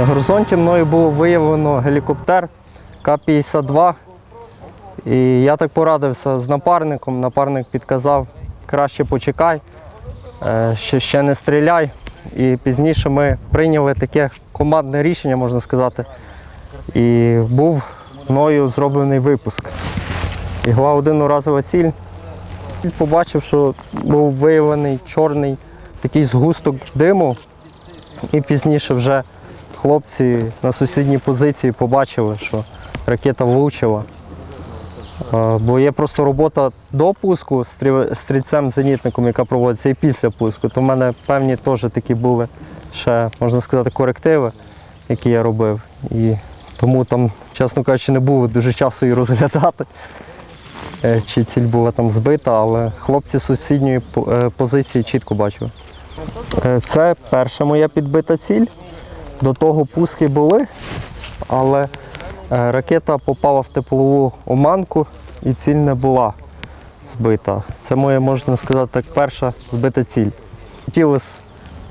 На горизонті мною було виявлено гелікоптер К-52. І я так порадився з напарником. Напарник підказав, краще почекай, е, ще, ще не стріляй. І пізніше ми прийняли таке командне рішення, можна сказати. І був мною зроблений випуск. Ігла один уразова ціль. Побачив, що був виявлений чорний такий згусток диму. І пізніше вже хлопці на сусідній позиції побачили, що ракета влучила. Бо є просто робота до пуску стрі- стрільцем-зенітником, яка проводиться і після пуску. То в мене певні теж такі були ще, можна сказати, корективи, які я робив. І тому там, чесно кажучи, не було дуже часу і розглядати, е, чи ціль була там збита, але хлопці з сусідньої е, позиції чітко бачили. Е, Це перша моя підбита ціль. До того пуски були, але е, ракета попала в теплову оманку і ціль не була збита. Це моя, можна сказати, так, перша збита ціль. Хотілося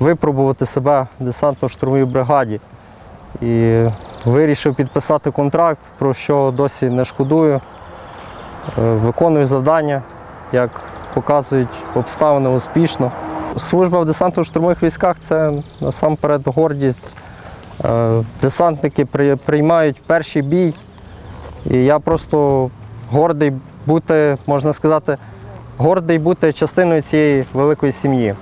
випробувати себе в десантно-штурмовій бригаді. І вирішив підписати контракт, про що досі не шкодую. Е, Виконую завдання, як показують обставини успішно. Служба в десантно-штурмових військах це насамперед гордість. Е, Десантники при- приймають перший бій. І я просто гордий бути, можна сказати, гордий бути частиною цієї великої сім'ї.